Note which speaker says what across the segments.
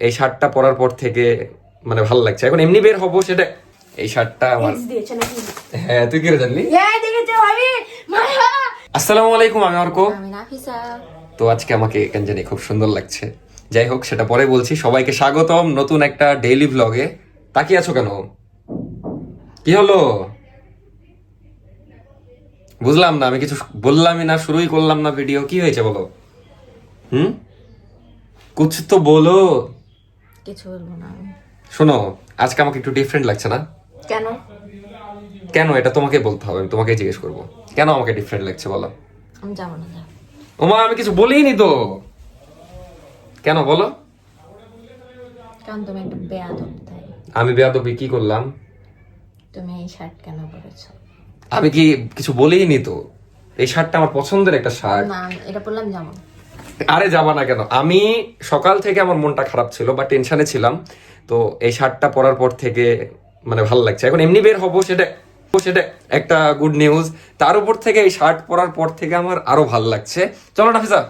Speaker 1: এই শার্টটা পরার পর থেকে মানে ভালো লাগছে। এখন এমনি বের হব সেটা এই শার্টটা আমার হ্যাঁ তুই কি রে জানলি? আসসালামু আলাইকুম আমি অর্ক। তো আজকে আমাকে কেন জানি খুব সুন্দর লাগছে। যাই হোক সেটা পরে বলছি। সবাইকে স্বাগতম নতুন একটা ডেইলি ব্লগে তাকিয়ে আছো কেন? কি হলো? বুঝলাম না আমি কিছু বললামই না শুরুই করলাম না ভিডিও কি হয়েছে বলো? হুম? কুছ তো বলো।
Speaker 2: কিছু বলব না। আমি
Speaker 1: শোনো আজকে আমাকে একটু ডিফারেন্ট লাগছে না?
Speaker 2: কেন?
Speaker 1: কেন? এটা তোমাকে বলতে হবে আমি তোমাকে জিজ্ঞেস করব। কেন আমাকে ডিফারেন্ট লাগছে বলো?
Speaker 2: আমি যাব না।
Speaker 1: ওমা আমি কিছু বলিনি তো। কেন বলো?
Speaker 2: কারণ তুমি একটা বেয়াদব তাই।
Speaker 1: আমি বেয়াদবি কি করলাম?
Speaker 2: তুমি এই শার্ট কেন পরেছো?
Speaker 1: আমি কি কিছু বলিনি তো? এই শার্টটা আমার পছন্দের একটা শার্ট
Speaker 2: না এটা বললাম।
Speaker 1: আরে যাবা না কেন? আমি সকাল থেকে আমার মনটা খারাপ ছিল বা টেনশনে ছিলাম। তো এই শার্টটা পরার পর থেকে মানে ভালো লাগছে। এখন এমনি বের হব সেটা সেটা একটা গুড নিউজ তার উপর থেকে এই শার্ট পরার পর থেকে আমার আরও ভালো লাগছে। চলো নাফিসা।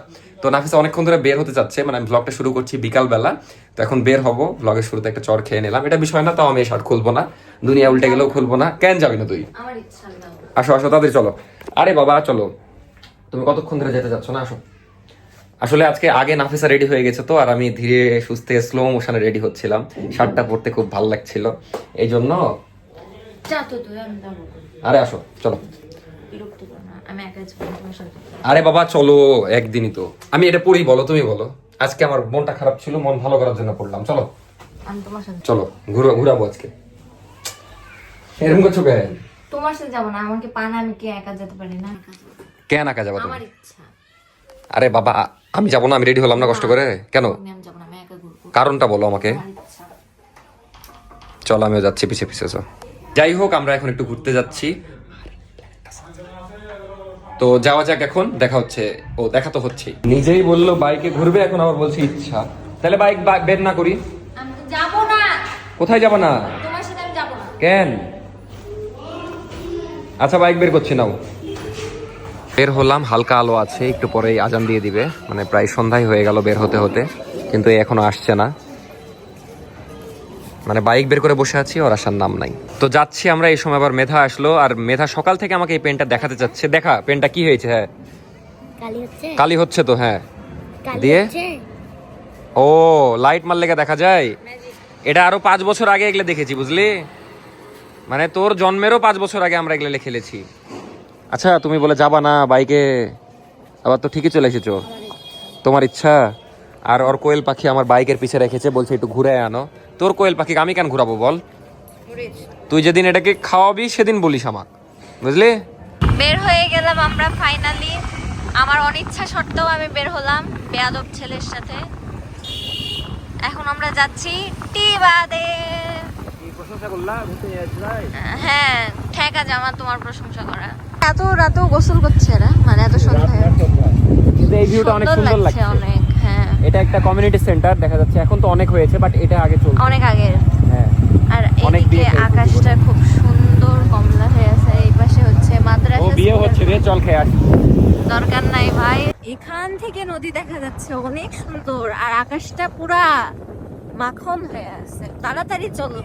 Speaker 1: তো নাফিসা অনেকক্ষণ ধরে বের হতে যাচ্ছে মানে আমি ব্লগটা শুরু করছি বিকাল বেলা তো এখন বের হব। ব্লগের শুরুতে একটা চর খেয়ে নিলাম। এটা বিষয় না তাও আমি এই শার্ট খুলবো না। দুনিয়া উল্টে গেলেও খুলবো না। কেন যাবি না তুই? আসো আসো তাদের চলো। আরে বাবা চলো। তুমি কতক্ষণ ধরে যেতে যাচ্ছ না আসো। আসলে আজকে আগে নাফিসা রেডি হয়ে গেছে তো আর আমি ধীরে সুস্থে স্লো মোশনে রেডি হচ্ছিলাম। শার্টটা পরতে খুব ভালো লাগছিল। এই জন্য। আরে আসো চলো। আরে বাবা চলো একদিনই তো। আমি এটা পড়ি বলো তুমি বলো। আজকে আমার মনটা খারাপ ছিল মন ভালো করার জন্য পড়লাম চলো। চলো ঘুরো ঘুরাবো আজকে। এরকম করছ কেন?
Speaker 2: তোমার সাথে যাব না আমাকে পান আমি কি একা যেতে পারি না।
Speaker 1: কেন একা যাব
Speaker 2: আমার ইচ্ছা।
Speaker 1: আরে বাবা আমি যাব না আমি রেডি হলাম না কষ্ট করে। কেন? কারণটা বলো আমাকে। চলো আমিও যাচ্ছি পিছে পিছে চল। যাই হোক আমরা এখন একটু ঘুরতে যাচ্ছি। তো যাওয়া যাক এখন দেখা হচ্ছে ও দেখা তো হচ্ছে নিজেই বলল বাইকে ঘুরবে এখন আবার বলছে ইচ্ছা। তাহলে বাইক বের না করি।
Speaker 2: যাব না।
Speaker 1: কোথায় যাব না?
Speaker 2: তোমার সাথে আমি যাব না।
Speaker 1: কেন? আচ্ছা বাইক বের করছি নাও। বের হলাম হালকা আলো আছে একটু পরেই আজান দিয়ে দিবে। মানে প্রায় সন্ধ্যায় হয়ে গেল বের হতে হতে কিন্তু এ এখনও আসছে না। মানে বাইক বের করে বসে আছি ওর আসার নাম নাই। তো যাচ্ছি আমরা এই সময় আবার মেধা আসলো আর মেধা সকাল থেকে আমাকে এই পেনটা দেখাতে চাচ্ছে। দেখা পেনটা কি হয়েছে? হ্যাঁ।
Speaker 3: কালি হচ্ছে?
Speaker 1: তো হ্যাঁ। দিয়ে? ও লাইট মারলে দেখা যায়? এটা আরও পাঁচ বছর আগে এগুলো দেখেছি বুঝলি? মানে তোর জন্মেরও পাঁচ বছর আগে আমরা এগুলো খেলেছি। আচ্ছা তুমি বলে যাবা না বাইকে। আবার তো ঠিকই চলে এসেছ। তোমার ইচ্ছা। আর ওর কোয়েল পাখি আমার বাইকের পিছে রেখেছে বলছে একটু ঘুরে আনো। তোর কোয়েল পাখিকে আমি কেন ঘুরাবো বল? তুই যেদিন এটাকে খাওয়াবি সেদিন বলিস আমাক। বুঝলি?
Speaker 2: বের হয়ে গেলাম আমরা ফাইনালি আমার অনিচ্ছা সত্ত্বেও আমি বের হলাম বেয়াদব ছেলের সাথে। এখন আমরা যাচ্ছি টি বাদে হ্যাঁ ঠেকা জামা তোমার প্রশংসা করা। এত রাতেও গোসল করছে এরা মানে এত সন্ধ্যায়।
Speaker 1: কিন্তু এই ভিউটা অনেক সুন্দর লাগছে
Speaker 2: অনেক হ্যাঁ।
Speaker 1: এটা একটা কমিউনিটি সেন্টার দেখা যাচ্ছে। এখন তো অনেক হয়েছে বাট এটা আগে চলছে
Speaker 2: অনেক আগের
Speaker 1: হ্যাঁ।
Speaker 2: আর এদিকে আকাশটা খুব সুন্দর কমলা হয়ে আছে এই পাশে হচ্ছে
Speaker 1: ও বিয়ে হচ্ছে রে চল খেয়ে আসি।
Speaker 2: দরকার নাই ভাই। এখান থেকে নদী দেখা যাচ্ছে অনেক সুন্দর। আর আকাশটা পুরা মাখন হয়ে আছে। তাড়াতাড়ি চলো।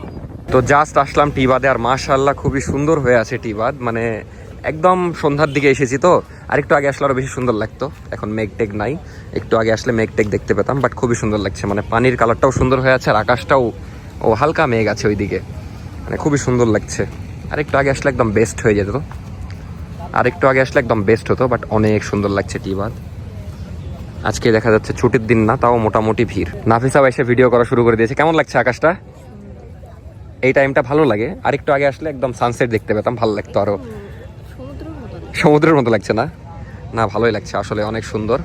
Speaker 1: তো জাস্ট আসলাম টিবাদে আর মাশাল্লাহ খুবই সুন্দর হয়ে আছে টিবাদ মানে একদম সন্ধ্যার দিকে এসেছি তো। আর একটু আগে আসলে আরও বেশি সুন্দর লাগতো। এখন মেঘ টেক নাই। একটু আগে আসলে মেঘ টেক দেখতে পেতাম বাট খুবই সুন্দর লাগছে। মানে পানির কালারটাও সুন্দর হয়ে আছে আর আকাশটাও, ও হালকা মেঘ আছে ওইদিকে। মানে খুবই সুন্দর লাগছে। আর একটু আগে আসলে একদম বেস্ট হয়ে যেত। আর একটু আগে আসলে একদম বেস্ট হতো বাট অনেক সুন্দর লাগছে টিবাদ আজকে দেখা যাচ্ছে ছুটির দিন না, তাও মোটামুটি ভিড়। নাফিসাও এসে ভিডিও করা শুরু করে দিয়েছে। কেমন লাগছে আকাশটা? এই টাইমটা ভালো লাগে। আর একটু আগে আসলে একদম সানসেট দেখতে পেতাম, ভালো লাগতো আরও।
Speaker 2: সমুদ্রের মতো
Speaker 1: লাগছে না? না ভালোই লাগছে। আসলে অনেক সুন্দর।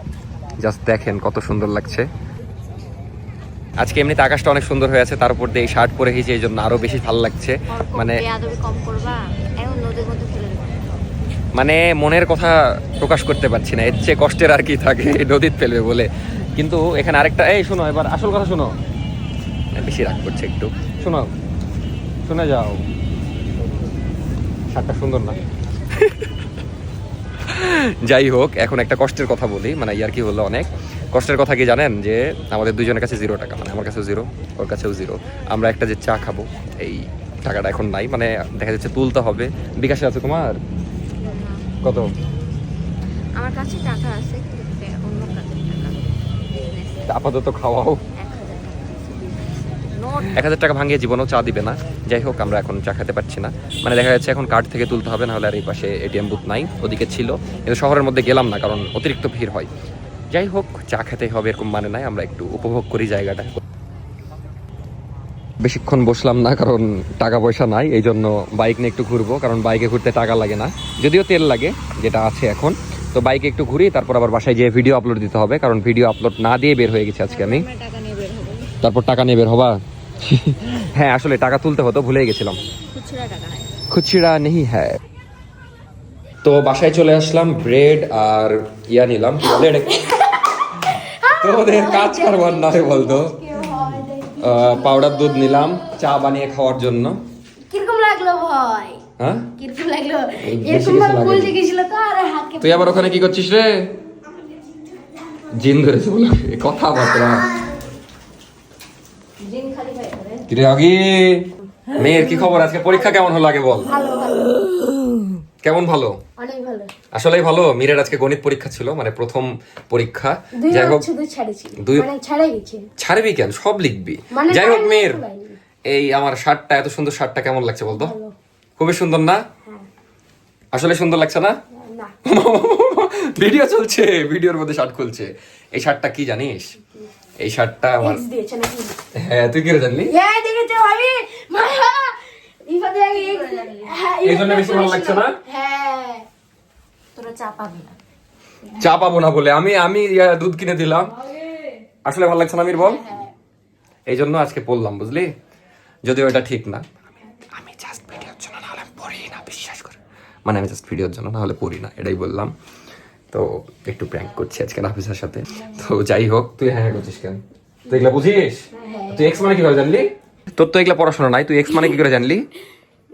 Speaker 1: জাস্ট দেখেন কত সুন্দর লাগছে। আজকে এমনিতে আকাশটা অনেক সুন্দর হয়ে আছে তার উপর দিয়ে এই শার্ট পরে এসেছি এই জন্য আরও বেশি ভালো লাগছে। মানে
Speaker 2: নদীর
Speaker 1: মানে মনের কথা প্রকাশ করতে পারছি না এর চেয়ে কষ্টের আর কি থাকে নদীত ফেলবে বলে। কিন্তু এখানে আরেকটা এই শোনো এবার আসল কথা শোনো। বেশি রাগ করছে একটু। শোনো শুনে যাও। শার্টটা সুন্দর না? যাই হোক এখন একটা কষ্টের কথা বলি মানে ইয়ার কি হলো অনেক। কষ্টের কথা কি জানেন? যে আমাদের দুজনের কাছে জিরো টাকা মানে আমার কাছেও জিরো ওর কাছেও জিরো আমরা একটা যে চা খাব এই টাকাটা এখন নাই মানে দেখা যাচ্ছে তুলতে হবে। বিকাশে আছে তোমার? কত?
Speaker 2: আমার কাছে টাকা আছে
Speaker 1: আপাতত খাওয়াও। এক হাজার টাকা ভাঙিয়ে জীবনও চা দিবে না। যাই হোক আমরা এখন চা খেতে পারছি না। মানে দেখা যাচ্ছে এখন কার্ড থেকে তুলতে হবে নাহলে আর এই পাশে এটিএম বুথ নাই ওদিকে ছিল। কিন্তু শহরের মধ্যে গেলাম না কারণ অতিরিক্ত ভিড় হয়। যাই হোক চা খেতে হবে এরকম মানে নাই আমরা একটু উপভোগ করি জায়গাটা। বেশিক্ষণ বসলাম না কারণ টাকা পয়সা নাই এই জন্য বাইক নিয়ে একটু ঘুরবো কারণ বাইকে ঘুরতে টাকা লাগে না। যদিও তেল লাগে যেটা আছে এখন। তো বাইকে একটু ঘুরি তারপর আবার বাসায় যেয়ে ভিডিও আপলোড দিতে হবে কারণ ভিডিও আপলোড না দিয়ে বের হয়ে গেছে আজকে আমি। তারপর টাকা নিয়ে বের হবা? হ্যাঁ আসলে টাকা তুলতে হতো ভুলে গেছিলাম।
Speaker 2: খুচরা নাই।
Speaker 1: হ্যাঁ। তো বাসায় চলে আসলাম ব্রেড আর ইয়া নিলাম। তোদের কাজ কারবার না বলতো। পাউডার দুধ নিলাম চা বানিয়ে খাওয়ার জন্য।
Speaker 3: কীরকম লাগল ভয়
Speaker 1: হ্যাঁ?
Speaker 3: কীরকম লাগল? এরকম ভাবে বলতে গেছিল তো আর হাতকে
Speaker 1: তুই আবার ওখানে কি করছিস রে? জিন ধরেছে বলে।
Speaker 3: খালি খাই করে
Speaker 1: মেয়ের কি খবর? আজকে পরীক্ষা কেমন হলো আগে বল। কেমন ভালো?
Speaker 3: অনেক ভালো।
Speaker 1: মীরের আজকে গণিত পরীক্ষা ছিল মানে প্রথম পরীক্ষা। যাই হোক দুই-
Speaker 3: মানে
Speaker 1: ছাড়বি কেন? সব লিখবি।
Speaker 3: মানে
Speaker 1: যাই হোক মেয়ের এই আমার শার্টটা এত সুন্দর শার্টটা কেমন লাগছে বলতো? খুবই সুন্দর না?
Speaker 3: হ্যাঁ।
Speaker 1: আসলে সুন্দর লাগছে না? ভিডিও চলছে ভিডিওর মধ্যে শার্ট খুলছে। এই শার্টটা কি জানিস? এই শার্টটা আমার
Speaker 3: এক্স দিয়েছে নাকি?
Speaker 1: হ্যাঁ তুই কি জানলি?
Speaker 3: এই হ্যাঁ
Speaker 1: এই জন্য বেশি ভালো লাগছে না?
Speaker 3: হ্যাঁ।
Speaker 2: চা পাবি না।
Speaker 1: চা পাবো না বলে। আমি আমি ইয়া, দুধ কিনে দিলাম। আসলে ভালো লাগছে না আমির বল? এই জন্য আজকে বললাম বুঝলি? যদিও এটা ঠিক না। আমি জাস্ট ভিডিওর জন্য না হলে পড়ি না বিশ্বাস করে। মানে আমি জাস্ট ভিডিওর জন্য না হলে পড়ি না এটাই বললাম। তো একটু প্র্যাঙ্ক করছি আজকে নাফিসের সাথে। তো যাই হোক তুই হ্যাঁ হ্যাঁ করছিস কেন? তুই এগুলা বুঝিস? তুই এক্স মানে কি করে জানলি? তোর তো এগুলা পড়াশোনা নাই তুই এক্স মানে কি করে জানলি?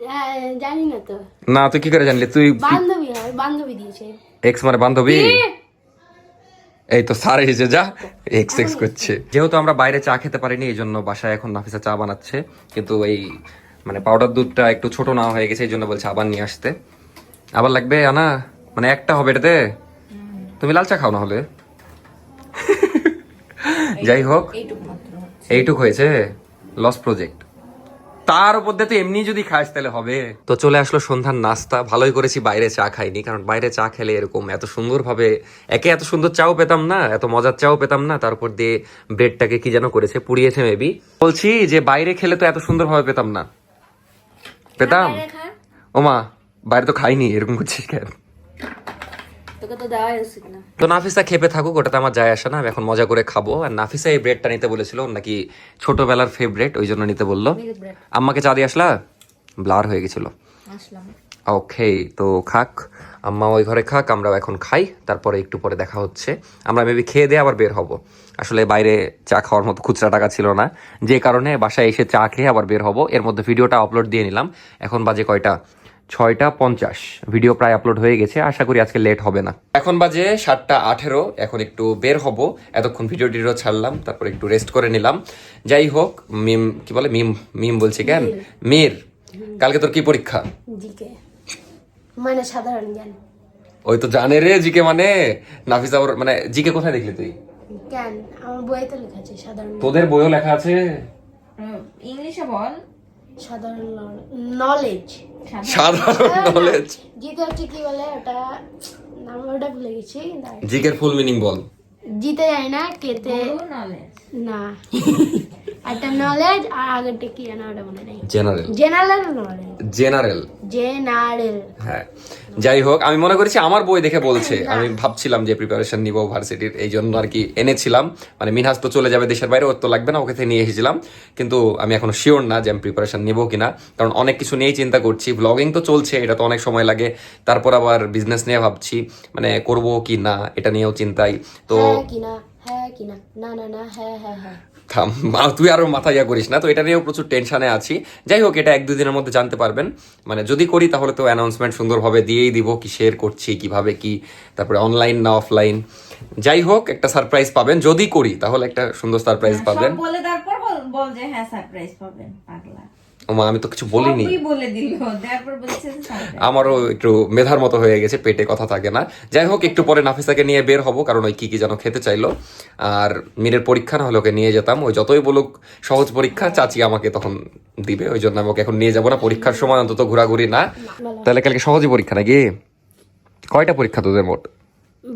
Speaker 3: হ্যাঁ, জানি না তো।
Speaker 1: না তুই কি করে জানলি? তুই
Speaker 3: বান্ধবী হয় বান্ধবী দিয়েছে।
Speaker 1: এক্স মানে বান্ধবী? এই তো স্যার এসে যা। এক্স এক্স করছে। যেহেতু আমরা বাইরে চা খেতে পারিনি এই জন্য বাসায় এখন নাফিসা চা বানাচ্ছে। কিন্তু এই মানে পাউডার দুধটা একটু ছোট না হয়ে গেছে এই জন্য বলছে আবার নিয়ে আসতে। আবার লাগবে আনা? মানে একটা হবে এটাতে? তুমি লাল চা খাও না হলে? যাই হোক
Speaker 2: এইটুক
Speaker 1: হয়েছে লস প্রজেক্ট তার উপর দিয়ে তো এমনি যদি খাস তাহলে হবে। তো চলে আসলো সন্ধ্যার নাস্তা। ভালোই করেছি বাইরে চা খাইনি কারণ বাইরে চা খেলে এরকম এত সুন্দরভাবে একে এত সুন্দর চাও পেতাম না এত মজার চাও পেতাম না তার উপর দিয়ে ব্রেডটাকে কি যেন করেছে পুড়িয়েছে মেবি বলছি যে বাইরে খেলে তো এত সুন্দরভাবে পেতাম না। পেতাম? ওমা বাইরে তো খাইনি এরকম করছিস কেন?
Speaker 3: তো
Speaker 1: নাফিসা খেপে থাকুক ওটাতে আমার যায় আসে না আমি এখন মজা করে খাব। আর নাফিসা এই ব্রেডটা নিতে বলেছিল নাকি ছোটবেলার ফেভারেট ওই জন্য নিতে বলল। আম্মাকে চা দিয়ে আসলা? ব্লার হয়ে গেছিল। ওকে তো খাক আম্মা ওই ঘরে খাক আমরাও এখন খাই তারপরে একটু পরে দেখা হচ্ছে। আমরা মেবি খেয়ে দিয়ে আবার বের হব। আসলে বাইরে চা খাওয়ার মতো খুচরা টাকা ছিল না। যে কারণে বাসায় এসে চা খেয়ে আবার বের হব। এর মধ্যে ভিডিওটা আপলোড দিয়ে নিলাম। এখন বাজে কয়টা? ছয়টা পঞ্চাশ। ভিডিও প্রায় আপলোড হয়ে গেছে আশা করি আজকে লেট হবে না। এখন বাজে সাতটা আঠেরো এখন একটু বের হব। এতক্ষণ ভিডিও টিডিও ছাড়লাম তারপর একটু রেস্ট করে নিলাম। যাই হোক মিম কি বলে? মিম মিম বলছি কেন? মির কালকে তোর কি পরীক্ষা?
Speaker 3: মানে সাধারণ জ্ঞান।
Speaker 1: ওই তো জানে রে জিকে মানে। নাফিসা ওর মানে জিকে কোথায় দেখলি তুই?
Speaker 3: জ্ঞান আমার বইতে লেখা আছে সাধারণ
Speaker 1: তোদের বইও লেখা আছে?
Speaker 2: ইংলিশে বল।
Speaker 3: সাধারণ নলেজ
Speaker 1: সাধারণ নলেজ
Speaker 3: জিতে হচ্ছে কি বলে ওটা নাম ওটা ভুলে গেছি
Speaker 1: জিকের ফুল মিনিং বল।
Speaker 3: জিতে যায় না কেতে
Speaker 2: নলেজ
Speaker 3: না। একটা নলেজ আর আগেরটা কি জানা ওটা মনে নেই।
Speaker 1: General
Speaker 3: general knowledge
Speaker 1: general
Speaker 3: general
Speaker 1: হ্যাঁ। যাই হোক আমি মনে করেছি আমার বই দেখে বলছে। আমি ভাবছিলাম যে প্রিপারেশন নিব ভার্সিটির এই জন্য আর কি এনেছিলাম। মানে মিনহাজ তো চলে যাবে দেশের বাইরে ওর তো লাগবে না ওকে থেকে নিয়ে এসেছিলাম। কিন্তু আমি এখনও শিওর না যে আমি প্রিপারেশন নিবো কিনা। কারণ অনেক কিছু নিয়েই চিন্তা করছি। ব্লগিং তো চলছে এটা তো অনেক সময় লাগে। তারপর আবার বিজনেস নিয়ে ভাবছি মানে করব কি না এটা নিয়েও চিন্তাই। তো
Speaker 3: হ্যাঁ হ্যাঁ কি না না না না হ্যাঁ হ্যাঁ হ্যাঁ।
Speaker 1: থাম। তুই আরও মাথা ইয়া করিস না। তো এটা নিয়েও প্রচুর টেনশনে আছি। যাই হোক এটা এক দুই দিনের মধ্যে জানতে পারবেন। মানে যদি করি তাহলে তো অ্যানাউন্সমেন্ট সুন্দরভাবে দিয়েই দিব কি শেয়ার করছি কীভাবে কি তারপরে অনলাইন না অফলাইন যাই হোক একটা সারপ্রাইজ পাবেন। যদি করি তাহলে একটা সুন্দর সারপ্রাইজ পাবেন।
Speaker 4: বলে তারপর বল যে হ্যাঁ সারপ্রাইজ পাবেন পাগলা।
Speaker 1: মা আমি তো কিছু বলিনি।
Speaker 4: সবই বলে দিল তারপর বলছে যে surprise।
Speaker 1: আমারও একটু মেধার মতো হয়ে গেছে পেটে কথা থাকে না। যাই হোক একটু পরে নাফিসাকে নিয়ে বের হব কারণ ওই কি কি যেন খেতে চাইলো। আর মীরের পরীক্ষা না হলে ওকে নিয়ে যেতাম। ওই যতই বলুক সহজ পরীক্ষা চাচি আমাকে তখন দিবে ওই জন্য আমি ওকে এখন নিয়ে যাব না। পরীক্ষার সময় অন্তত ঘোরাঘুরি না। তাহলে কালকে সহজই পরীক্ষা নাকি? কয়টা পরীক্ষা তোদের মোট?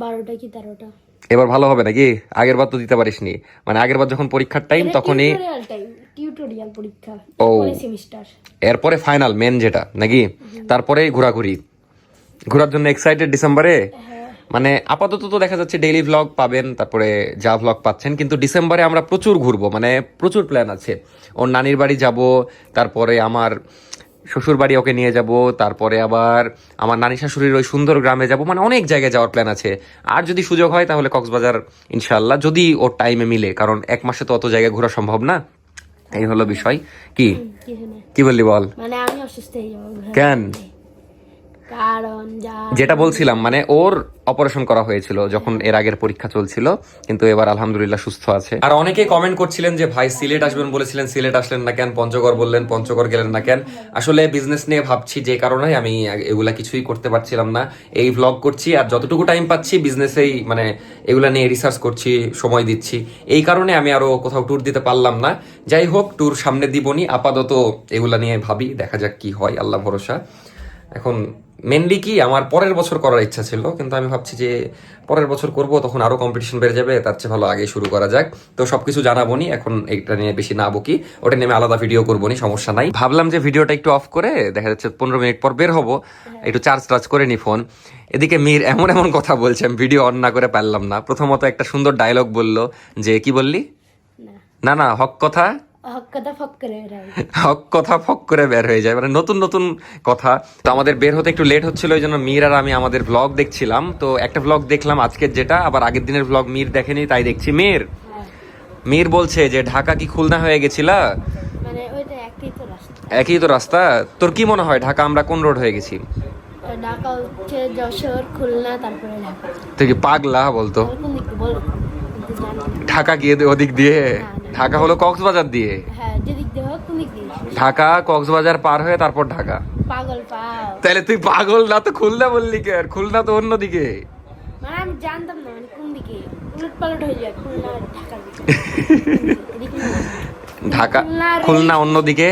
Speaker 3: বারোটা কি তেরোটা?
Speaker 1: এবার ভালো হবে নাকি? আগের বার তো দিতে পারিসনি। মানে আগের বার যখন পরীক্ষার টাইম তখনই
Speaker 3: টিউটোরিয়াল পরীক্ষা
Speaker 1: ও।
Speaker 3: সেমিস্টার।
Speaker 1: এরপরে ফাইনাল মেন যেটা নাকি? তারপরে ঘোরাঘুরি। ঘোরার জন্য এক্সাইটেড ডিসেম্বরে? মানে আপাতত তো দেখা যাচ্ছে ডেইলি ভ্লগ পাবেন তারপরে যা ভ্লগ পাচ্ছেন কিন্তু ডিসেম্বরে আমরা প্রচুর ঘুরবো মানে প্রচুর প্ল্যান আছে। ওর নানির বাড়ি যাব তারপরে আমার শ্বশুর বাড়ি ওকে নিয়ে যাব তারপরে আবার আমার নানি শাশুড়ির ওই সুন্দর গ্রামে যাব মানে অনেক জায়গায় যাওয়ার প্ল্যান আছে। আর যদি সুযোগ হয় তাহলে কক্সবাজার ইনশাল্লাহ যদি ওর টাইমে মিলে কারণ এক মাসে তো অত জায়গায় ঘোরা সম্ভব না। এই হলো বিষয়। কি? কি বললি বল?
Speaker 3: মানে আমি অসুস্থ হয়ে যাব।
Speaker 1: কেন?
Speaker 3: কারণ
Speaker 1: যেটা বলছিলাম মানে ওর অপারেশন করা হয়েছিল যখন এর আগের পরীক্ষা চলছিল কিন্তু এবার আলহামদুলিল্লাহ সুস্থ আছে। আর অনেকেই কমেন্ট করছিলেন যে ভাই সিলেট আসবেন বলেছিলেন সিলেট আসলেন না কেন পঞ্চগড় বললেন পঞ্চগড় গেলেন না কেন? আসলে বিজনেস নিয়ে ভাবছি যে কারণে আমি এগুলা কিছুই করতে পারছিলাম না। এই ভ্লগ করছি আর যতটুকু টাইম পাচ্ছি বিজনেসেই মানে এগুলা নিয়ে রিসার্চ করছি সময় দিচ্ছি। এই কারণে আমি আরও কোথাও ট্যুর দিতে পারলাম না। যাই হোক ট্যুর সামনে দিবনি আপাতত এগুলা নিয়ে ভাবি দেখা যাক কি হয় আল্লাহ ভরসা। এখন মেনলি কি আমার পরের বছর করার ইচ্ছা ছিল কিন্তু আমি ভাবছি যে পরের বছর করব তখন আরও কম্পিটিশন বেড়ে যাবে তার চেয়ে ভালো আগে শুরু করা যাক। তো সবকিছু জানাব নি এখন এটা নিয়ে বেশি না বকি ওটা নিয়ে আমি আলাদা ভিডিও করব নি সমস্যা নাই। ভাবলাম যে ভিডিওটা একটু অফ করে দেখা যাচ্ছে পনেরো মিনিট পর বের হব একটু চার্জ টার্জ করে নি ফোন এদিকে মীর এমন এমন কথা বলছে আমি ভিডিও অন না করে পারলাম না। প্রথমত একটা সুন্দর ডায়লগ বলল যে কি বললি?
Speaker 3: না
Speaker 1: না হক কথা
Speaker 3: হক কথা ফক করে
Speaker 1: বের হয়ে যায়। মানে নতুন নতুন কথা। তো আমাদের বের হতে একটু লেট হচ্ছিল ওই জন্য মীর আর আমি আমাদের ব্লগ দেখছিলাম। তো একটা ব্লগ দেখলাম আজকের যেটা আবার আগের দিনের ব্লগ মীর দেখেনি তাই দেখছি মীর।
Speaker 3: হ্যাঁ।
Speaker 1: মীর বলছে যে ঢাকা কি খুলনা হয়ে গেছিলা?
Speaker 3: মানে একই তো রাস্তা।
Speaker 1: তোর কি মনে হয় ঢাকা আমরা কোন রোড হয়ে গেছি?
Speaker 3: ঢাকা হচ্ছে যশোর খুলনা তারপরে ঢাকা।
Speaker 1: তুই কি পাগলা বলতো। ঢাকা গিয়ে ওদিক দিয়ে। ঢাকা হলো কক্সবাজার দিয়ে।
Speaker 3: হ্যাঁ
Speaker 1: ঢাকা কক্সবাজার পার হয়ে তারপর ঢাকা।
Speaker 3: পাগল
Speaker 1: তাহলে তুই পাগল না তো খুলনা বললি কে? আর খুলনা তো অন্যদিকে
Speaker 3: মানে আমি জানতাম না মানে কোন দিকে? হয়ে যায় খুলনা না।
Speaker 1: ঢাকা খুলনা অন্যদিকে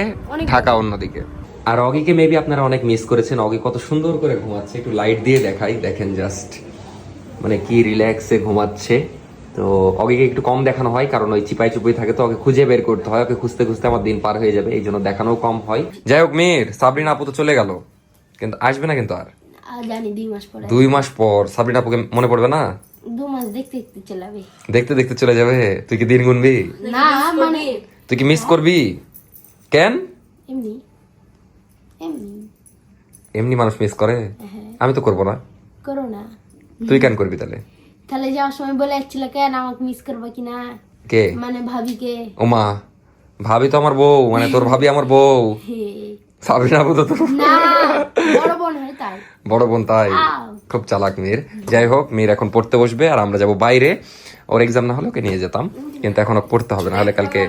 Speaker 1: ঢাকা অন্যদিকে আর অগিকে মেবি আপনারা অনেক মিস করেছেন। অগি কত সুন্দর করে ঘুমাচ্ছে। একটু লাইট দিয়ে দেখাই দেখেন জাস্ট মানে কি রিল্যাক্সে ঘুমাচ্ছে। তো অগিকে একটু কম দেখানো হয় কারণ ওই চিপাই চুপাই থাকে তো ওকে খুঁজে বের করতে হয় ওকে খুঁজতে খুঁজতে আমার দিন পার হয়ে যাবে এই জন্য দেখানো কম হয়। যাই হোক মেয়ের সাবরিনা আপু তো চলে গেল। কিন্তু আসবে না কিন্তু আর?
Speaker 3: জানি দুই মাস পরে।
Speaker 1: দুই মাস পর। সাবরিনা আপুকে মনে পড়বে না?
Speaker 3: দু মাস দেখতে দেখতে চলাবে
Speaker 1: দেখতে দেখতে চলে যাবে? তুই কি দিন গুনবি?
Speaker 3: না মানে
Speaker 1: তুই কি মিস করবি? কেন?
Speaker 3: এমনি। এমনি।
Speaker 1: এমনি মানুষ মিস করে? আমি তো করব না।
Speaker 3: করো না।
Speaker 1: তুই কেন করবি তাহলে?
Speaker 3: তাহলে যাওয়ার সময় বলে আসছিল কেন আমাকে মিস করবে কিনা
Speaker 1: কে?
Speaker 3: মানে ভাবি কে
Speaker 1: ওমা ভাবি তো আমার বউ মানে তোর ভাবি আমার বউ। সাবিনা তো তোর
Speaker 3: বড় বোন হয় তাই।
Speaker 1: বড় বোন তাই। খুব চালাক মেয়ের। যাই হোক মেয়ের এখন পড়তে বসবে আর আমরা যাব বাইরে। ওর এক্সাম না হলে ওকে নিয়ে যেতাম কিন্তু এখন পড়তে হবে না হলে কালকে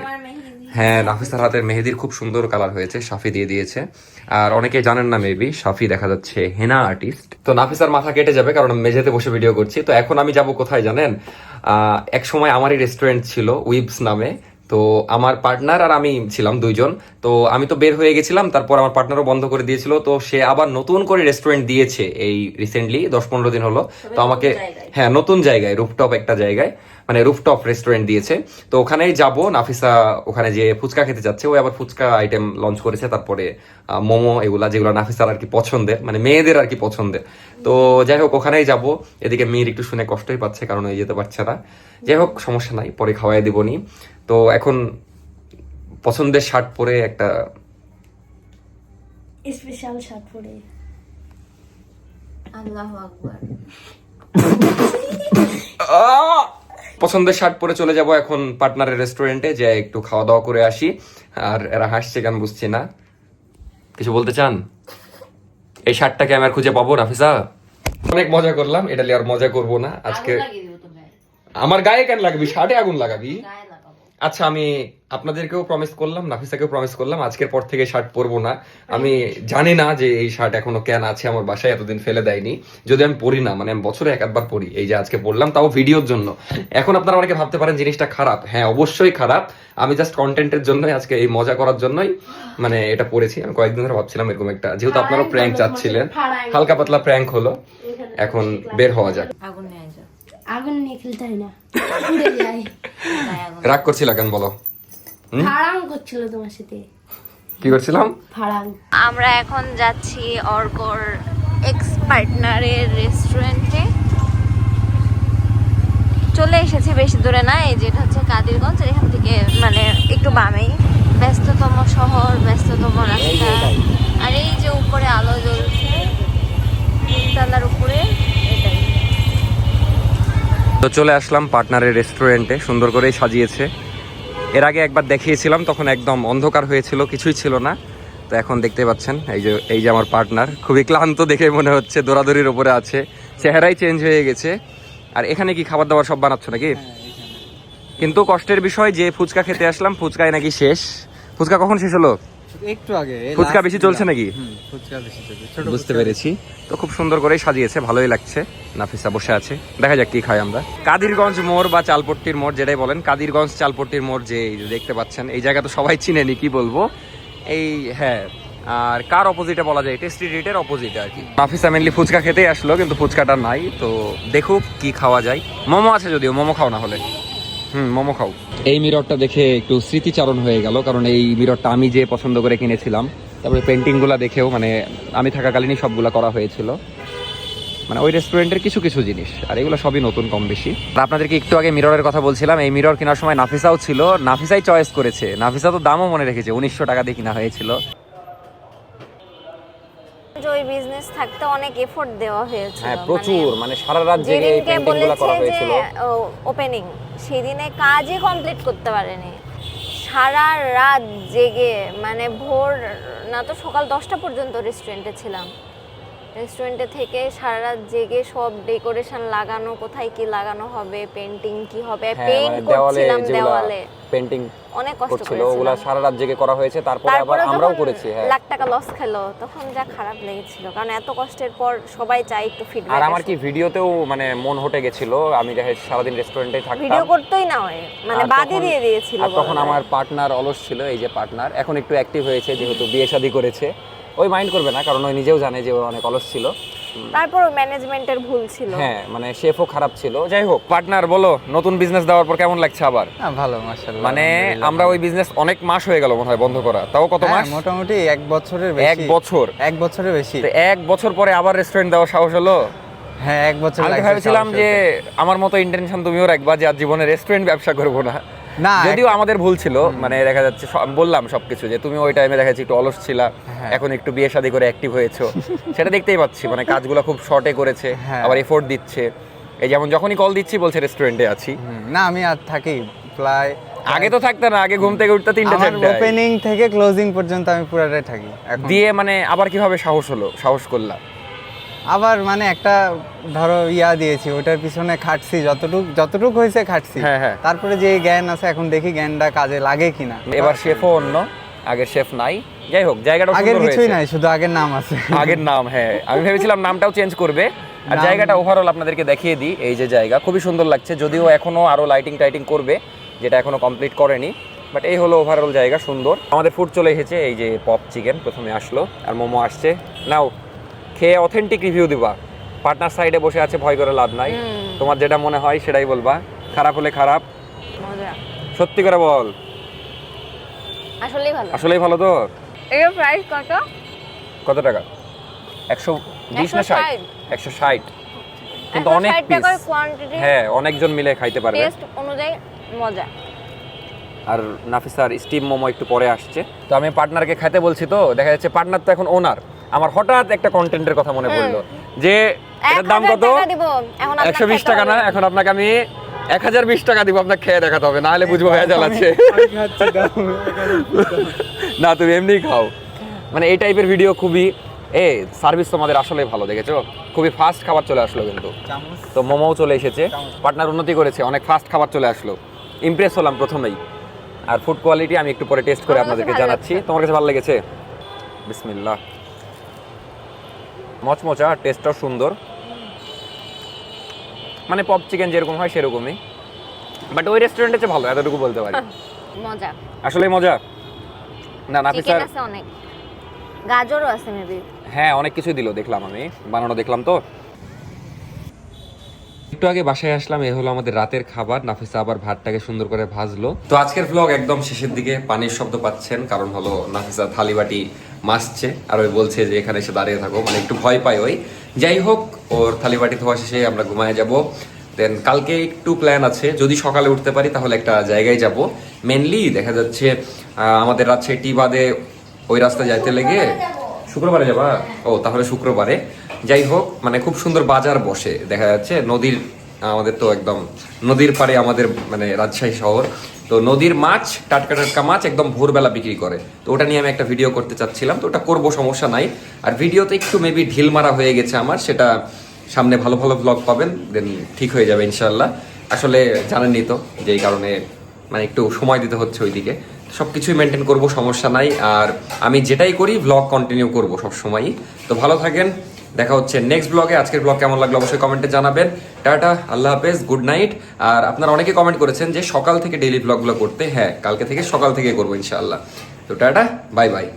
Speaker 1: হ্যাঁ নাফিসার হাতের মেহেদির খুব সুন্দর কালার হয়েছে সাফি দিয়ে দিয়েছে। আর অনেকে জানেন না মেবি সাফি দেখা যাচ্ছে হেনা আর্টিস্ট তো নাফিসার মাথা কেটে যাবে কারণ মেঝেতে বসে ভিডিও করছি। তো এখন আমি যাব কোথায় জানেন? এক সময় আমারই রেস্টুরেন্ট ছিল উইবস নামে। তো আমার পার্টনার আর আমি ছিলাম দুইজন। তো আমি তো বের হয়ে গেছিলাম তারপর আমার পার্টনারও বন্ধ করে দিয়েছিল। তো সে আবার নতুন করে রেস্টুরেন্ট দিয়েছে এই রিসেন্টলি দশ পনেরো দিন হলো। তো আমাকে হ্যাঁ নতুন জায়গায় রুফটপ একটা জায়গায় মানে রুফটপ রেস্টুরেন্ট দিয়েছে। তো ওখানেই যাব নাফিসা ওখানে যে ফুচকা খেতে যাচ্ছে ওই আবার ফুচকা আইটেম লঞ্চ করেছে। তারপরে মোমো এগুলা যেগুলো নাফিসার আর কি পছন্দের মানে মেয়েদের আর কি পছন্দের। তো যাই হোক ওখানেই যাব। এদিকে মেয়ের একটু শুনে কষ্টই পাচ্ছে কারণ ওই যেতে পারছে না। যাই হোক সমস্যা নাই পরে খাওয়াই দিবনি। তো এখন পছন্দের শার্ট পরে একটা
Speaker 3: স্পেশাল শার্ট পরে।
Speaker 2: আল্লাহ আকবার।
Speaker 1: পছন্দের শার্ট পরে চলে যাব এখন পার্টনারের রেস্টুরেন্টে যে একটু খাওয়া দাওয়া করে আসি। আর এরা হাসছে কেন বুঝছি না। কিছু বলতে চান? এই শার্টটাকে আমি আর খুঁজে পাবো রাফিসা? অনেক মজা করলাম এটা নিয়ে আর মজা করব না। আজকে আমার গায়ে কেন লাগবি? শার্টে আগুন লাগাবি? আচ্ছা আমি আপনাদেরকেও প্রমিস করলাম নাফিসাকেও প্রমিস করলাম আজকের পর থেকে শার্ট পরবো না। আমি জানি না যে এই শার্ট এখনও কেন আছে আমার বাসায় এতদিন ফেলে দেয়নি। যদি আমি পরি না মানে আমি বছরে এক একবার পরি এই যে আজকে পড়লাম তাও ভিডিওর জন্য। এখন আপনারা অনেকে ভাবতে পারেন জিনিসটা খারাপ। হ্যাঁ অবশ্যই খারাপ। আমি জাস্ট কন্টেন্টের জন্যই আজকে এই মজা করার জন্যই মানে এটা পড়েছি। আমি কয়েকদিন ধরে ভাবছিলাম এরকম একটা যেহেতু আপনারা প্র্যাঙ্ক চাচ্ছিলেন। হালকা পাতলা প্র্যাঙ্ক হলো। এখন বের হওয়া যাক।
Speaker 4: আগুন
Speaker 3: আগুন নিয়ে খেলতে হয় না। পুড়ে যায়
Speaker 1: রাগ করছিল কেন বলো?
Speaker 3: ফাড়াং করছিল তোমার সাথে।
Speaker 1: কি করছিলাম?
Speaker 3: ফাড়াং।
Speaker 2: আমরা এখন যাচ্ছি অর্কর এক্স পার্টনারের রেস্টুরেন্টে চলে এসেছি বেশি দূরে না এই যেটা হচ্ছে কাদিরগঞ্জ এখান থেকে মানে একটু বামেই। ব্যস্ততম শহর ব্যস্ততম রাস্তা। আর এই যে উপরে আলো জ্বলছে তিনতলার উপরে।
Speaker 1: তো চলে আসলাম পার্টনারের রেস্টুরেন্টে সুন্দর করেই সাজিয়েছে। এর আগে একবার দেখিয়েছিলাম তখন একদম অন্ধকার হয়েছিল কিছুই ছিল না। তো এখন দেখতে পাচ্ছেন এই যে এই যে আমার পার্টনার খুবই ক্লান্ত দেখে মনে হচ্ছে দৌড়াদৌড়ির উপরে আছে। চেহারাই চেঞ্জ হয়ে গেছে। আর এখানে কি খাবার দাবার সব বানাচ্ছ নাকি? কিন্তু কষ্টের বিষয় যে ফুচকা খেতে আসলাম ফুচকায় নাকি শেষ। ফুচকা কখন শেষ হলো?
Speaker 5: একটু আগে
Speaker 1: ফুচকা বেশি চলছে নাকি?
Speaker 5: ফুচকা বেশি চলছে।
Speaker 1: বুঝতে পেরেছি। তো খুব সুন্দর করেই সাজিয়েছে ভালোই লাগছে। নাফিসা বসে আছে। দেখা যাক কি খাই আমরা। কাদিরগঞ্জ মোড় বা চালপট্টির মোড় যেটাই বলেন কাদিরগঞ্জ চালপট্টির মোড় যে দেখতে পাচ্ছেন এই জায়গা তো সবাই চিনেনি কি বলব? এই হ্যাঁ আর কার অপোজিটে বলা যায়? টেস্টি রেটের অপোজিটে আর কি। নাফিসা মেনলি ফুচকা খেতেই আসলো কিন্তু ফুচকাটা নাই। তো দেখুক কি খাওয়া যায়। মোমো আছে যদিও মোমো খাও না হলে। হুম মোমো খাও। এই মিররটা দেখে একটু স্মৃতিচারণ হয়ে গেল কারণ এই মিররটা আমি যে পছন্দ করে কিনেছিলাম তারপরে পেন্টিংগুলো দেখেও মানে আমি থাকাকালীনই সবগুলা করা হয়েছিল। মানে ওই রেস্টুরেন্টের কিছু কিছু জিনিস আর এগুলো সবই নতুন কম বেশি। আপনাদেরকে একটু আগে মিররের কথা বলছিলাম এই মিরর কেনার সময় নাফিসাও ছিল নাফিসাই চয়েস করেছে। নাফিসা তো দামও মনে রেখেছে উনিশশো টাকা দিয়ে কিনা হয়েছিল।
Speaker 2: ওই বিজনেস থাকতে অনেক এফোর্ট দেওয়া হয়েছিল
Speaker 1: হ্যাঁ
Speaker 2: মানে
Speaker 1: প্রচুর মানে সারা রাত জেগে এই পেন্টিংগুলো করা হয়েছিল।
Speaker 2: ওপেনিং সেদিনে কাজই কমপ্লিট করতে পারেনি। সারা রাত জেগে মানে ভোর, না তো সকাল দশটা পর্যন্ত রেস্টুরেন্টে ছিলাম। রেস্টুরেন্টে থেকে সারা রাত জেগে সব ডেকোরেশন লাগানো কোথায় কি লাগানো হবে পেন্টিং কি হবে
Speaker 1: হ্যাঁ,
Speaker 2: পেইন্ট
Speaker 1: মানে
Speaker 2: করছিলাম দেওয়ালে।
Speaker 1: পেন্টিং
Speaker 2: অনেক কষ্ট
Speaker 1: করছিল ওগুলা সারা রাত জেগে করা হয়েছে তারপরে আবার আমরাও করেছি হ্যাঁ।
Speaker 2: লাখ টাকা লস খেলো তখন যা খারাপ লেগেছিল কারণ এত কষ্টের পর সবাই চাই একটু ফিডব্যাক
Speaker 1: আর আমার কি ভিডিওতেও মানে মন হটে গেছিল আমি দেখে সারাদিন রেস্টুরেন্টে থাকতাম।
Speaker 2: ভিডিও করতেই না হয় মানে বাদই দিয়ে দিয়েছিল
Speaker 1: আর তখন আমার পার্টনার অলস ছিল এই যে পার্টনার এখন একটু অ্যাক্টিভ হয়েছে যেহেতু বিয়ে শাদী করেছে। ওই মাইন্ড করবে না কারণ ওই নিজেও জানে যে ও অনেক অলস ছিল।
Speaker 2: তারপর ম্যানেজমেন্টের ভুল ছিল।
Speaker 1: হ্যাঁ মানে শেফও খারাপ ছিল। যাই হোক পার্টনার বলো নতুন বিজনেস দেওয়ার পর কেমন লাগছে আবার?
Speaker 5: হ্যাঁ, ভালো মাশাআল্লাহ
Speaker 1: মানে আমরা ওই বিজনেস অনেক মাস হয়ে গেল মনে হয় বন্ধ করা। তাও কত
Speaker 5: হ্যাঁ,
Speaker 1: মাস?
Speaker 5: মোটামুটি এক বছরের বেশি।
Speaker 1: এক বছর।
Speaker 5: এক বছরের বেশি।
Speaker 1: তো এক বছর পরে আবার রেস্টুরেন্ট দেওয়ার সাহস হলো?
Speaker 5: হ্যাঁ এক বছর
Speaker 1: আমি
Speaker 5: লাগছে
Speaker 1: ভেবেছিলাম যে আমার মতো ইন্টেনশন তুমিও রাখবা যে আর জীবনে রেস্টুরেন্ট ব্যবসা করব না।
Speaker 5: না
Speaker 1: যদিও আমাদের ভুল ছিল মানে দেখা যাচ্ছে বললাম সবকিছু যে তুমি ওই টাইমে দেখা যাচ্ছে একটু অলস ছিলা
Speaker 5: হ্যাঁ।
Speaker 1: এখন একটু বিয়ে শাদী করে অ্যাক্টিভ হয়েছো। সেটা দেখতেই পাচ্ছি মানে কাজগুলো খুব শর্টে করেছে
Speaker 5: হ্যাঁ।
Speaker 1: আবার এফোর্ট দিচ্ছে। এই যেমন যখনই কল দিচ্ছি বলছে রেস্টুরেন্টে আছি।
Speaker 5: না আমি আর থাকি প্রায়
Speaker 1: আগে তো থাকতে না আগে ঘুম থেকে উঠতে তিনটা চারটে
Speaker 5: ওপেনিং থেকে ক্লোজিং পর্যন্ত আমি পুরাটাই থাকি
Speaker 1: দিয়ে মানে আবার কীভাবে সাহস হলো সাহস করলাম।
Speaker 5: আবার মানে একটা ধরো ইয়া দিয়েছি ওটার পিছনে খাটছি যতটুক যতটুক হয়েছে খাটছি।
Speaker 1: হ্যাঁ, হ্যাঁ।
Speaker 5: তারপরে যে জ্ঞান আছে এখন দেখি জ্ঞানটা কাজে লাগে কিনা।
Speaker 1: এবার শেফও অন্য আগের শেফ নাই। যাই হোক জায়গাটা
Speaker 5: আগের কিছুই নাই শুধু আগের নাম আছে।
Speaker 1: আগের নাম হ্যাঁ। আমি ভেবেছিলাম নামটাও চেঞ্জ করবে। আর জায়গাটা ওভারঅল আপনাদেরকে দেখিয়ে দিই এই যে জায়গা। খুবই সুন্দর লাগছে যদিও এখনও আরও লাইটিং টাইটিং করবে যেটা এখনও কমপ্লিট করেনি। বাট এই হলো ওভারঅল জায়গা সুন্দর। আমাদের ফুড চলে এসেছে এই যে পপ চিকেন প্রথমে আসলো আর মোমো আসছে। নাও খেয়ে অথেন্টিক রিভিউ দিবা। পার্টনার সাইডে বসে আছে ভয় করে লাভ নাই। তোমার যেটা মনে হয় সেটাই বলবা। খারাপ হলে খারাপ। সত্যি করে বল।
Speaker 2: আসলেই ভালো।
Speaker 1: আসলেই ভালো তো?
Speaker 2: এর প্রাইস কত?
Speaker 1: কত টাকা? একশো বিশ না ষাট?
Speaker 2: 160
Speaker 1: একশো ষাট। কিন্তু অনেক
Speaker 2: 160 টাকার
Speaker 1: পিস
Speaker 2: কোয়ান্টিটি
Speaker 1: হ্যাঁ অনেকজন মিলে খাইতে পারবে।
Speaker 2: টেস্ট অনুযায়ী মজা।
Speaker 1: আর নাফিসার স্টিম মোমো একটু পরে আসছে। তো আমি পার্টনারকে খেতে বলছি তো? দেখা যাচ্ছে পার্টনার তো এখন ওনার আমার হঠাৎ একটা কন্টেন্টের কথা মনে পড়ল যে এটার দাম কত? একশো বিশ টাকা না এখন আপনাকে আমি এক হাজার বিশ টাকা দিব আপনাকে খেয়ে দেখাতে হবে নাহলে বুঝব ভেজাল আছে। না তুমি এমনি খাও। মানে এই টাইপের ভিডিও খুবই এ সার্ভিস তোমাদের আসলে ভালো দেখেছ? খুবই ফাস্ট খাবার চলে আসলো কিন্তু। তো মোমোও চলে এসেছে। পার্টনার উন্নতি করেছে অনেক ফাস্ট খাবার চলে আসলো। ইমপ্রেস হলাম প্রথমেই। আর ফুড কোয়ালিটি আমি একটু পরে টেস্ট করে আপনাদেরকে জানাচ্ছি। তোমার কাছে ভালো লেগেছে? বিসমিল্লাহ। মচমচা আর টেস্টটাও সুন্দর। মানে পপ চিকেন যেরকম হয় সেরকমই। বাট ওই রেস্টুরেন্টে চেয়ে ভালো এতটুকু বলতে পারি।
Speaker 2: মজা।
Speaker 1: আসলে মজা। না
Speaker 2: চিকেন আছে অনেক। গাজরও আছে মেবি
Speaker 1: হ্যাঁ অনেক কিছু দিল দেখলাম আমি। বানানো দেখলাম তো। একটু আগে বাসায় আসলাম এ হলো আমাদের রাতের খাবার। নাফিসা আবার ভাতটাকে সুন্দর করে ভাজলো। তো আজকের ব্লগ একদম শেষের দিকে পানির শব্দ পাচ্ছেন কারণ হলো নাফিসা থালিবাটি মাসছে, আর ওই বলছে যে এখানে এসে দাঁড়িয়ে থাকো। মানে একটু ভয় পাই ওই। যাই হোক, ওর থালিবাটি ধোয়া শেষে আমরা ঘুমায় যাব। দেন কালকে একটু প্ল্যান আছে। যদি সকালে উঠতে পারি, তাহলে একটা জায়গায় যাব। মেনলি দেখা যাচ্ছে আমাদের রাজশাহী টি বাদে ওই রাস্তা যাইতে লেগে শুক্রবারে যাবা? ও, তাহলে শুক্রবারে। যাই হোক মানে খুব সুন্দর বাজার বসে। দেখা যাচ্ছে নদীর, আমাদের তো একদম নদীর পাড়ে আমাদের মানে রাজশাহী শহর। তো নদীর মাছ, টাটকা টাটকা মাছ একদম ভোরবেলা বিক্রি করে। তো ওটা নিয়ে আমি একটা ভিডিও করতে চাচ্ছিলাম, তো ওটা করব, সমস্যা নাই। আর ভিডিওতে একটু মেবি ঢিল মারা হয়ে গেছে আমার, সেটা সামনে ভালো ভালো ব্লগ পাবেন দেন ঠিক হয়ে যাবে ইনশাল্লাহ আসলে জানেনই তো যে এই কারণে মানে একটু সময় দিতে হচ্ছে ওইদিকে। সব কিছুই মেনটেন করব, সমস্যা নাই। আর আমি যেটাই করি ব্লগ কন্টিনিউ করব সব সময়ই তো ভালো থাকেন দেখা হচ্ছে নেক্সট ব্লগে আজকের ব্লগ কেমন লাগল অবশ্যই কমেন্টে জানাবেন। টাটা, আল্লাহ হাফেজ গুড নাইট আর আপনারা অনেকে কমেন্ট করেছেন যে সকাল থেকে ডেইলি ব্লগগুলো করতে। হ্যাঁ কালকে থেকে সকাল থেকে করব ইনশাআল্লাহ। তো টাটা বাই বাই